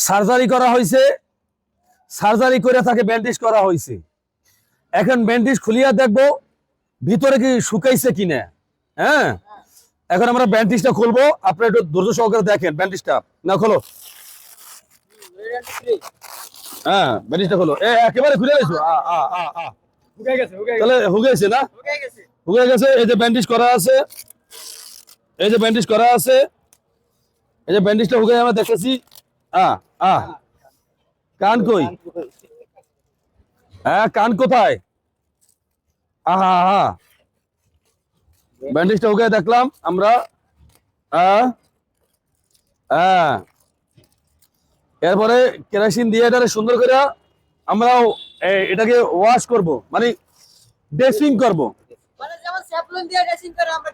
Surgery করা হয়েছে surgery করে তাকে ব্যান্ডেজ করা হয়েছে এখন ব্যান্ডেজ খুলিয়া দেখব ভিতরে কি শুকাইছে কিনা হ্যাঁ? এখন আমরা ব্যান্ডেজটা খুলবো আপনি একটু ধৈর্য সহকারে দেখেন ব্যান্ডেজটা। না খোলো। হ্যাঁ ব্যান্ডেজটা খোলো। এ একেবারে খুলে গেছো। তাহলে হুগেছে না? হুগে গেছে। এই যে ব্যান্ডেজ করা আছে এই যে ব্যান্ডেজ করা আছে এই যে ব্যান্ডেজটা হুগে আমরা দেখেছি আ আ কান কই? হ্যাঁ কান কোথায়? আহা আহা। ব্যান্ডেজটা হুগে দেখলাম আমরা হ্যাঁ। এরপরে কেরাসিন দিয়ে এটারে সুন্দর করে আমরাও এ- এটাকে ওয়াশ করব মানে ড্রেসিং করব। মানে আমরা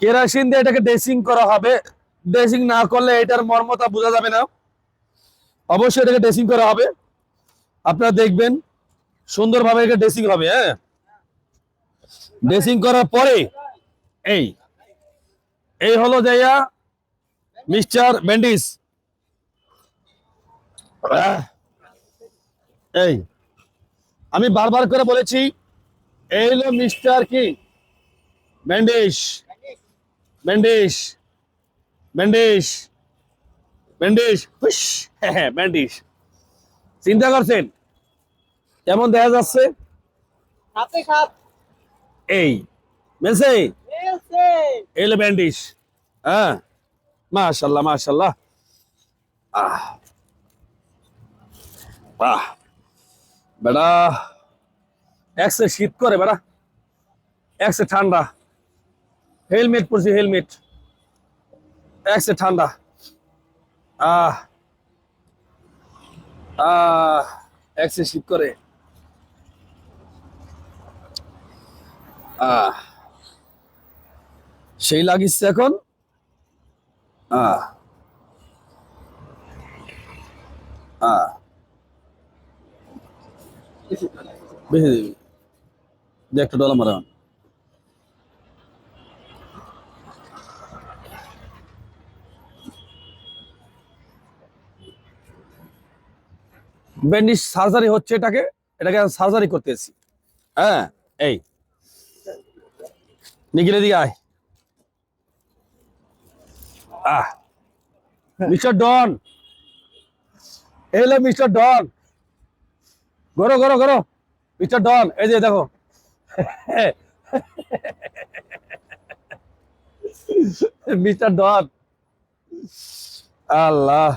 কেরাসিন দিয়ে এটাকে ড্রেসিং করা হবে। ড্রেসিং না করলে এটার মর্মতা বোঝা যাবে না। অবশ্যই এটাকে ড্রেসিং করা হবে। আপনারা দেখবেন, সুন্দরভাবে এটা ড্রেসিং হবে হ্যাঁ? ড্রেসিং করার পরে, এই এই হলো যাইয়া মিস্টার ব্যান্ডিস এই, আমি বারবার করে বলেছি, এই হলো মিস্টার কি? ব্যান্ডিস ব্যান্ডিস ব্যান্ডিস ব্যান্ডিস হ্যাঁ ব্যান্ডিস চিন্তা করছেন? কেমন দেখা যাচ্ছে? এই মেসে এলসে এই হ্যাঁ মাশাল্লাহ মাশাল্লাহ। আহ। বাহ। বেড়া একসে শীত করে বেড়া। একসে ঠান্ডা। হেলমেট পরছি হেলমেট। একসে ঠান্ডা। আহ। শীত করে। সেই লাগিচ্ছে এখন। বেশি দিবি। দে একটা ডলা মারা ব্যান্ডিশ সার্জারি হচ্ছে এটাকে এটাকে সার্জারি করতেছি। হ্যাঁ এই। নিখিলে দিকে আয়। আহ, মিস্টার ডন। এলো মিস্টার ডন। গরো গরো গরো। মিস্টার ডন, এই যে দেখো। Mister Don. আল্লাহ।